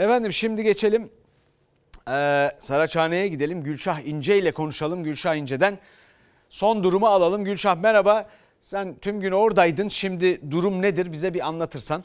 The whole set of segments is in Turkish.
Efendim şimdi geçelim ee, Saraçhane'ye gidelim. Gülşah İnce ile konuşalım. Gülşah İnce'den son durumu alalım. Gülşah merhaba. Sen tüm gün oradaydın. Şimdi durum nedir? Bize bir anlatırsan.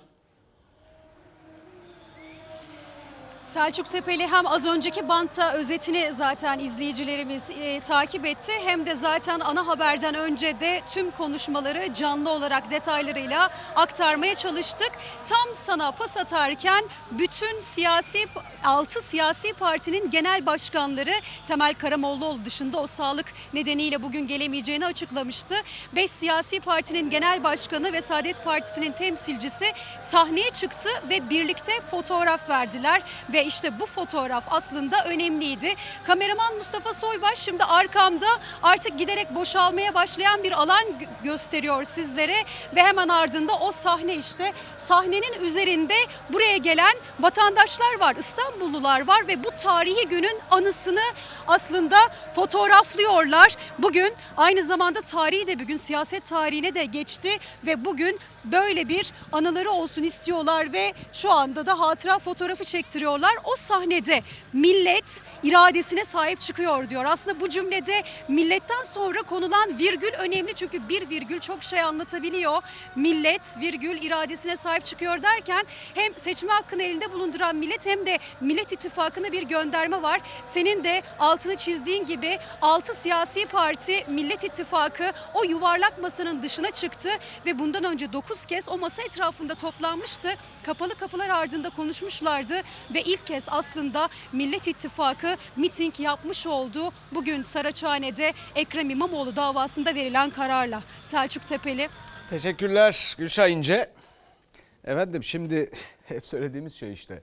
Selçuk Tepeli hem az önceki bantta özetini zaten izleyicilerimiz e, takip etti hem de zaten ana haberden önce de tüm konuşmaları canlı olarak detaylarıyla aktarmaya çalıştık. Tam sana pas atarken bütün siyasi 6 siyasi partinin genel başkanları Temel Karamollaoğlu dışında o sağlık nedeniyle bugün gelemeyeceğini açıklamıştı. 5 siyasi partinin genel başkanı ve Saadet Partisi'nin temsilcisi sahneye çıktı ve birlikte fotoğraf verdiler ve işte bu fotoğraf aslında önemliydi. Kameraman Mustafa Soybaş şimdi arkamda artık giderek boşalmaya başlayan bir alan gö- gösteriyor sizlere ve hemen ardında o sahne işte sahnenin üzerinde buraya gelen vatandaşlar var, İstanbullular var ve bu tarihi günün anısını aslında fotoğraflıyorlar. Bugün aynı zamanda tarihi de bir gün siyaset tarihine de geçti ve bugün böyle bir anıları olsun istiyorlar ve şu anda da hatıra fotoğrafı çektiriyorlar. O sahnede millet iradesine sahip çıkıyor diyor. Aslında bu cümlede milletten sonra konulan virgül önemli çünkü bir virgül çok şey anlatabiliyor. Millet virgül iradesine sahip çıkıyor derken hem seçme hakkını elinde bulunduran millet hem de Millet İttifakı'na bir gönderme var. Senin de altını çizdiğin gibi 6 siyasi parti Millet İttifakı o yuvarlak masanın dışına çıktı ve bundan önce 9 kez o masa etrafında toplanmıştı. Kapalı kapılar ardında konuşmuşlardı ve ilk kez aslında Millet İttifakı miting yapmış oldu. Bugün Saraçhane'de Ekrem İmamoğlu davasında verilen kararla Selçuk Tepeli Teşekkürler Gülşah İnce. Efendim şimdi hep söylediğimiz şey işte.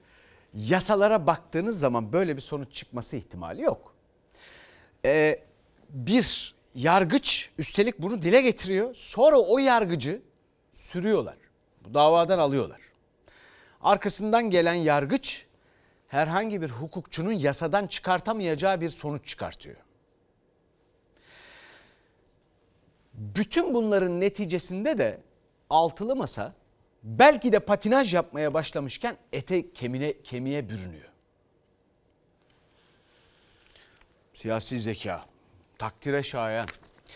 Yasalara baktığınız zaman böyle bir sonuç çıkması ihtimali yok. Ee, bir yargıç üstelik bunu dile getiriyor. Sonra o yargıcı sürüyorlar. Bu davadan alıyorlar. Arkasından gelen yargıç herhangi bir hukukçunun yasadan çıkartamayacağı bir sonuç çıkartıyor. Bütün bunların neticesinde de altılı masa belki de patinaj yapmaya başlamışken ete kemine, kemiğe bürünüyor. Siyasi zeka, takdire şayan.